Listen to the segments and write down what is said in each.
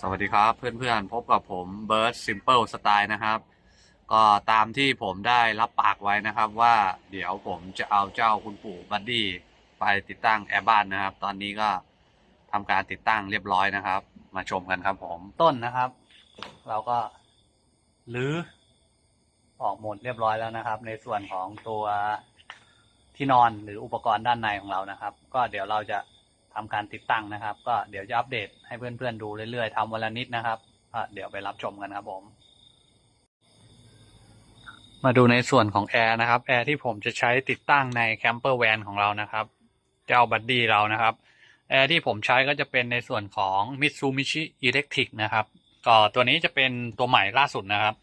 สวัสดีครับเพื่อนๆ พบกับผมเบิร์ดซิมเ l ิลสไตล์นะครับ ก็ตามที่ผมได้รับปากไว้นะครับว่าเดี๋ยวผมจะเอาเจ้าคุณปู่บัดดี้ไปติดตั้งแอร์บ้านนะครับ ตอนนี้ก็ทำการติดตั้งเรียบร้อยนะครับ มาชมกันครับผมต้นนะครับ เราก็รื้อออกหมดเรียบร้อยแล้วนะครับ ในส่วนของตัวที่นอนหรืออุปกรณ์ด้านในของเรานะครับ ก็เดี๋ยวเราจะ ทำการติดตั้งนะครับ ก็เดี๋ยวจะอัปเดตให้เพื่อนๆดูเรื่อยๆทำวันละนิดนะครับเดี๋ยวไปรับชมกันครับผม มาดูในส่วนของแอร์นะครับแอร์ที่ผมจะใช้ติดตั้งในแคมเปอร์แวนของเรานะครับเจ้าบัดดี้เรานะครับแอร์ที่ผมใช้ก็จะเป็นในส่วนของ Mitsubishi Electric นะครับก็ตัวนี้จะเป็นตัวใหม่ล่าสุดนะครับ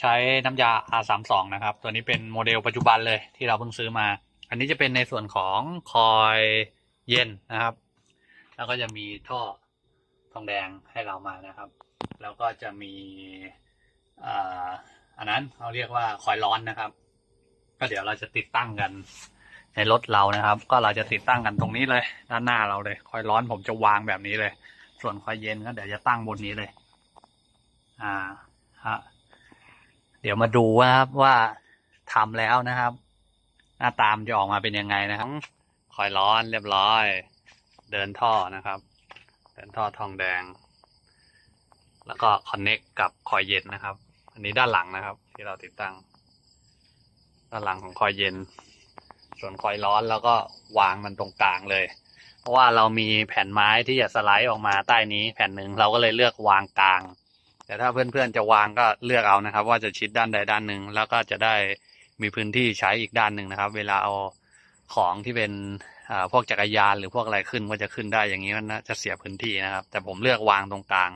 ใช้น้ำยา R32 นะครับ ตัวนี้เป็นโมเดลปัจจุบันเลยที่เราเพิ่งซื้อมา อันนี้จะเป็นในส่วนของคอย เย็นนะครับ แล้วก็จะมีท่อทองแดงให้เรามานะครับ แล้วก็จะมีอันนั้นเขาเรียกว่าคอยร้อนนะครับ ก็เดี๋ยวเราจะติดตั้งกันในรถเรานะครับ ก็เราจะติดตั้งกันตรงนี้เลย ด้านหน้าเราเลย คอยร้อนผมจะวางแบบนี้เลย ส่วนคอยเย็นก็เดี๋ยวจะตั้งบนนี้เลย อ่าฮะเดี๋ยวมาดูว่าครับว่าทำแล้วนะครับ หน้าตามจะออกมาเป็นยังไงนะครับ คอยร้อนเรียบร้อย เดินท่อนะครับ เดินท่อทองแดง แล้วก็คอนเน็กกับคอยเย็นนะครับ อันนี้ด้านหลังนะครับ ที่เราติดตั้ง ด้านหลังของคอยเย็น ส่วนคอยร้อนแล้วก็วางมันตรงกลางเลย เพราะว่าเรามีแผ่นไม้ที่จะสไลด์ออกมาใต้นี้ แผ่นหนึ่งเราก็เลยเลือกวางกลาง แต่ถ้าเพื่อนๆจะวางก็เลือกเอานะครับ ว่าจะชิดด้านใดด้านหนึ่งแล้วก็จะได้มีพื้นที่ใช้อีกด้านหนึ่งนะครับ เวลาเอา ของที่เป็นพวกจักรยานหรือพวกอะไรขึ้นก็จะขึ้นได้อย่างนี้มันน่าจะเสียพื้นที่นะครับ แต่ผมเลือกวางตรงกลาง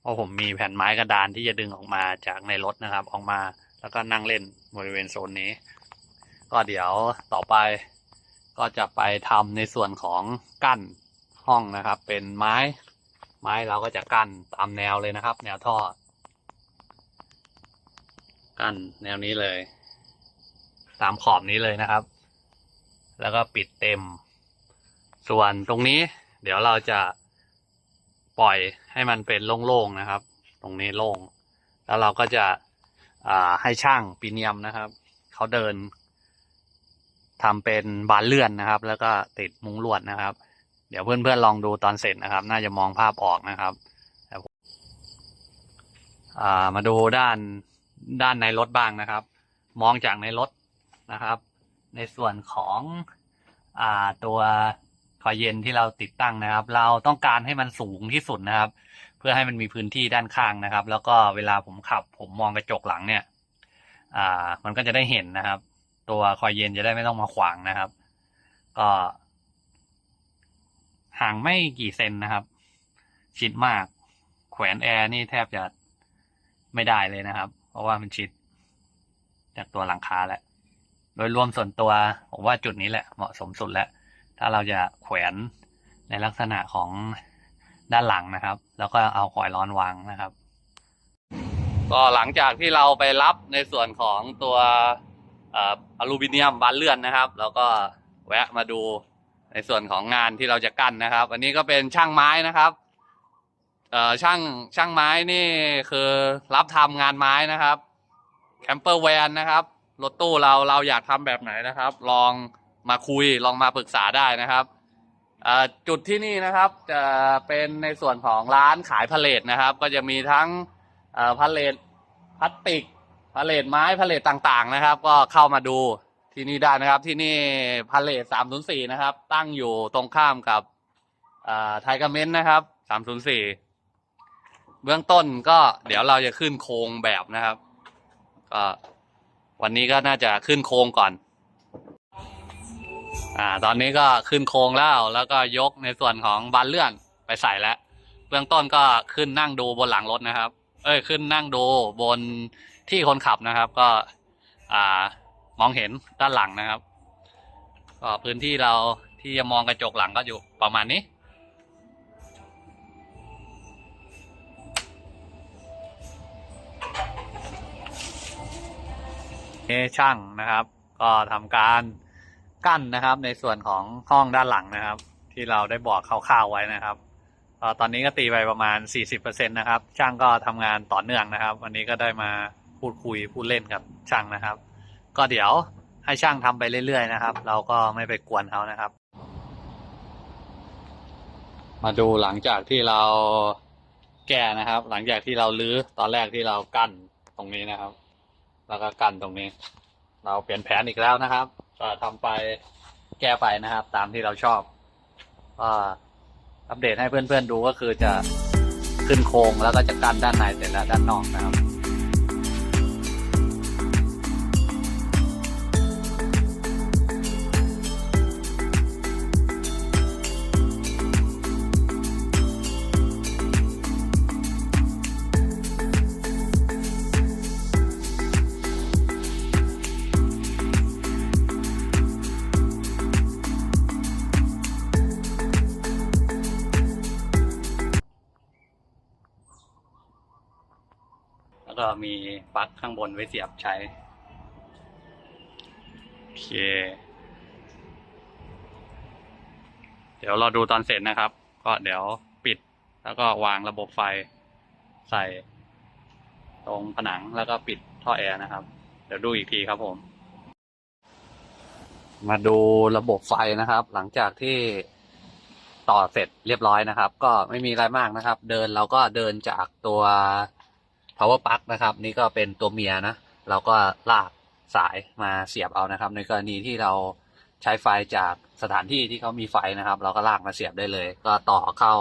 เพราะผมมีแผ่นไม้กระดานที่จะดึงออกมาจากในรถนะครับ ออกมาแล้วก็นั่งเล่นบริเวณโซนนี้ ก็เดี๋ยวต่อไป ก็จะไปทำในส่วนของกั้นห้องนะครับ เป็นไม้ ไม้เราก็จะกั้นตามแนวเลยนะครับ แนวท่อ กั้นแนวนี้เลย ตามขอบนี้เลยนะครับ แล้วก็ปิดเต็ม ส่วนตรงนี้ เดี๋ยวเราจะปล่อยให้มันเป็นโล่งๆนะครับ ตรงนี้โล่ง แล้วเราก็จะให้ช่างปีเนียมนะครับ เขาเดินทำเป็นบานเลื่อนนะครับ แล้วก็ติดมุ้งลวดนะครับ เดี๋ยวเพื่อนๆลองดูตอนเสร็จนะครับ น่าจะมองภาพออกนะครับามาดูด้านด้านในรถบ้างนะครับ มองจากในรถนะครับ ในส่วนของอ่าตัวคอยเย็นที่เราติดตั้งนะครับ เราต้องการให้มันสูงที่สุดนะครับ เพื่อให้มันมีพื้นที่ด้านข้างนะครับ แล้วก็เวลาผมขับ ผมมองกระจกหลังเนี่ย อ่า มันก็จะได้เห็นนะครับ ตัวคอยเย็นจะได้ไม่ต้องมาขวางนะครับ ก็ห่างไม่กี่เซนนะครับ ชิดมาก แขวนแอร์นี่แทบจะไม่ได้เลยนะครับ เพราะว่ามันชิด จากตัวหลังคาแล้ว โดยรวมส่วนตัวผมว่าจุดนี้แหละเหมาะสมสุดแล้ว ถ้าเราจะแขวนในลักษณะของด้านหลังนะครับ แล้วก็เอาคอยร้อนวางนะครับ ก็หลังจากที่เราไปรับในส่วนของตัวอลูมิเนียมบานเลื่อนนะครับ แล้วก็แวะมาดูในส่วนของงานที่เราจะกั้นนะครับ อันนี้ก็เป็นช่างไม้นะครับช่างช่างไม้นี่คือรับทำงานไม้นะครับแคมเปอร์แวนนะครับ รถตู้เราเราอยากทำแบบไหนนะครับ ลองมาคุยลองมาปรึกษาได้นะครับจุดที่นี่นะครับจะเป็นในส่วนของร้านขายพาเลทนะครับ ก็จะมีทั้งเอ่อพาเลทพลาสติกพาเลทไม้พาเลทต่างๆนะครับ ก็เข้ามาดูที่นี่ได้นะครับ ที่นี่พาเลท304นะครับ ตั้งอยู่ตรงข้ามกับไทยกเมนนะครับ304เบื้องต้นก็เดี๋ยวเราจะขึ้นโครงแบบนะครับก็ วันนี้ก็น่าจะขึ้นโครงก่อน อ่า ตอนนี้ก็ขึ้นโครงแล้ว แล้วก็ยกในส่วนของบานเลื่อนไปใส่แล้ว เบื้องต้นก็ขึ้นนั่งดูบนหลังรถนะครับ เอ้ย ขึ้นนั่งดูบนที่คนขับนะครับ ก็ อ่า มองเห็นด้านหลังนะครับ ก็พื้นที่เราที่จะมองกระจกหลังก็อยู่ประมาณนี้ ช่างนะครับ ก็ทำการกั้นนะครับ ในส่วนของห้องด้านหลังนะครับ ที่เราได้บอกคร่าวๆไว้นะครับตอนนี้ก็ตีไปประมาณ 40%นะครับ ช่างก็ทำงานต่อเนื่องนะครับ วันนี้ก็ได้มาพูดคุยพูดเล่นกับช่างนะครับ ก็เดี๋ยวให้ช่างทำไปเรื่อยๆนะครับ เราก็ไม่ไปกวนเขานะครับ มาดูหลังจากที่เราแก้นะครับ หลังจากที่เราลื้อตอนแรกที่เรากั้นตรงนี้นะครับ แล้วก็กั้นตรงนี้ เราเปลี่ยนแผนอีกแล้วนะครับ ก็ทำไปแก้ไปนะครับ ตามที่เราชอบก็อัปเดตให้เพื่อนๆดูก็คือจะขึ้นโครงแล้วก็จะกั้นด้านในเสร็จแล้วด้านนอกนะครับ มีปลั๊กข้างบนไว้เสียบใช้ โอเค เดี๋ยวเราดูตอนเสร็จนะครับ ก็เดี๋ยวปิดแล้วก็วางระบบไฟใส่ตรงผนังแล้วก็ปิดท่อแอร์นะครับ เดี๋ยวดูอีกทีครับผม มาดูระบบไฟนะครับ หลังจากที่ต่อเสร็จเรียบร้อยนะครับ ก็ไม่มีอะไรมากนะครับ เดินเราก็เดินจากตัว power plug นะครับ นี่ก็เป็นตัวเมียนะ เราก็ลากสายมาเสียบเอานะครับ ในกรณีที่เราใช้ไฟจากสถานที่ที่เขามีไฟนะครับ เราก็ลากมาเสียบได้เลย ก็ต่อเข้า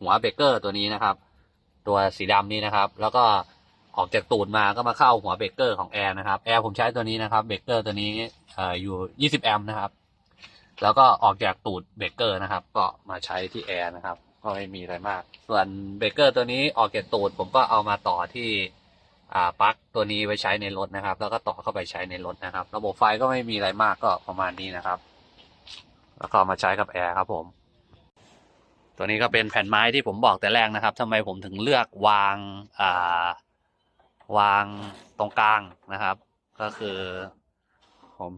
หัวเบรกเกอร์ตัวนี้นะครับ ตัวสีดำนี้นะครับ แล้วก็ออกจากตูดมาก็มาเข้าหัวเบรกเกอร์ของแอร์นะครับแอร์ผมใช้ตัวนี้นะครับเบรกเกอร์ตัวนี้เอ่ออยู่20แอมป์นะครับ แล้วก็ออกจากตูดเบรกเกอร์นะครับ ก็มาใช้ที่แอร์นะครับ ก็ไม่มีอะไรมาก ส่วนเบรกเกอร์ตัวนี้ออกจากตูดผมก็เอามาต่อที่อ่าปลั๊กตัวนี้ไว้ใช้ในรถนะครับ แล้วก็ต่อเข้าไปใช้ในรถนะครับ ระบบไฟก็ไม่มีอะไรมากก็ประมาณนี้นะครับ แล้วก็มาใช้กับแอร์ครับผม ตัวนี้ก็เป็นแผ่นไม้ที่ผมบอกแต่แรกนะครับทำไมผมถึงเลือกวางอ่าวางตรงกลางนะครับ ก็คือ ผม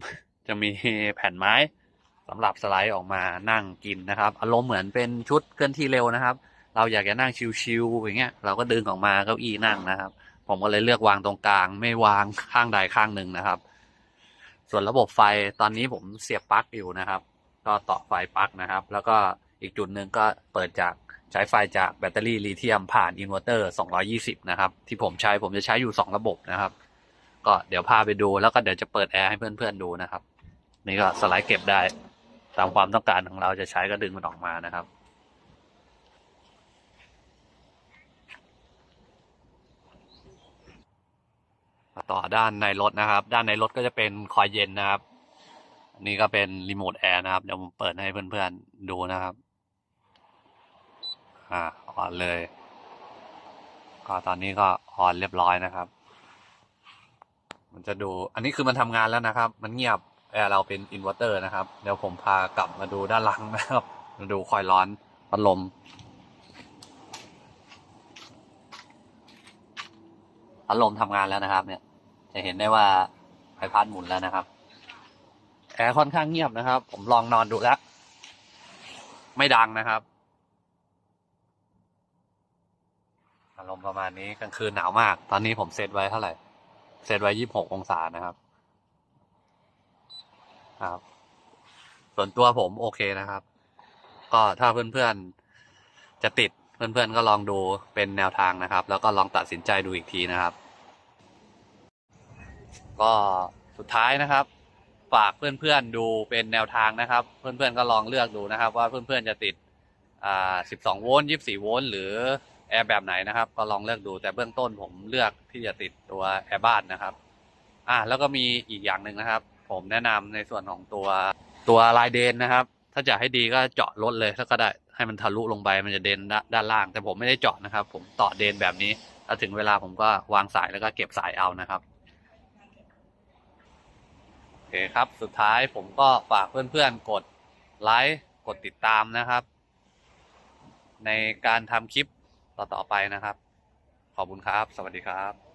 จะมีแผ่นไม้ สำหรับสไลด์ออกมานั่งกินนะครับ อารมณ์เหมือนเป็นชุดเคลื่อนที่เร็วนะครับ เราอยากจะนั่งชิวๆอย่างเงี้ยเราก็ดึงออกมาเก้าอี้นั่งนะครับ ผมก็เลยเลือกวางตรงกลาง ไม่วางข้างใดข้างหนึ่งนะครับ ส่วนระบบไฟตอนนี้ผมเสียบปลั๊กอยู่นะครับ ก็ต่อไฟปลั๊กนะครับ แล้วก็อีกจุดหนึ่งก็เปิดจากใช้ไฟจากแบตเตอรี่ลิเธียมผ่านอินเวอร์เตอร์ 220 นะครับ ที่ผมใช้ผมจะใช้อยู่ 2 ระบบนะครับ ก็เดี๋ยวพาไปดูแล้วก็เดี๋ยวจะเปิดแอร์ให้เพื่อนๆดูนะครับ นี่ก็สไลด์เก็บได้ ตามความต้องการของเราจะใช้ก็ดึงมันออกมานะครับมาต่อด้านในรถนะครับ ด้านในรถก็จะเป็นคอยเย็นนะครับ อันนี้ก็เป็นรีโมทแอร์นะครับเดี๋ยวผมเปิดให้เพื่อนๆดูนะครับ อ่าออนเลย ก็ตอนนี้ก็ออนเรียบร้อยนะครับ มันจะดู อันนี้คือมันทำงานแล้วนะครับ มันเงียบ แอร์เราเป็นอินเวอร์เตอร์นะครับ เดี๋ยวผมพากลับมาดูด้านหลังนะครับ มาดูคอยร้อนพัดลม พัดลมทำงานแล้วนะครับ เนี่ย จะเห็นได้ว่าใบพัดหมุนแล้วนะครับ แอร์ค่อนข้างเงียบนะครับ ผมลองนอนดูแล้ว ไม่ดังนะครับอารมณ์ประมาณนี้กลางคืนหนาวมาก ตอนนี้ผมเซตไว้เท่าไหร่ เซตไว้ยี่สิบหกองศานะครับ ครับ ส่วนตัวผมโอเคนะครับ ก็ถ้าเพื่อนๆจะติดเพื่อนๆก็ลองดูเป็นแนวทางนะครับ แล้วก็ลองตัดสินใจดูอีกทีนะครับ ก็สุดท้ายนะครับ ฝากเพื่อนๆดูเป็นแนวทางนะครับ เพื่อนๆก็ลองเลือกดูนะครับ ว่าเพื่อนๆจะติดอ่า12 โวลต์ 24 โวลต์หรือแอร์แบบไหนนะครับ ก็ลองเลือกดูแต่เบื้องต้นผมเลือกที่จะติดตัวแอร์บ้านนะครับ อ่าแล้วก็มีอีกอย่างหนึ่งนะครับ ผมแนะนำในส่วนของตัวตัวลายเดนนะครับ ถ้าจะให้ดีก็เจาะรถเลยถ้าก็ได้ให้มันทะลุลงไปมันจะเดนด้านด้านล่าง แต่ผมไม่ได้เจาะนะครับ ผมต่อเดนแบบนี้แล้วถึงเวลาผมก็วางสายแล้วก็เก็บสายเอานะครับโอเคครับ สุดท้ายผมก็ฝากเพื่อนๆกดไลค์กดติดตามนะครับ ในการทำคลิปต่อๆไปนะครับ ขอบคุณครับ สวัสดีครับ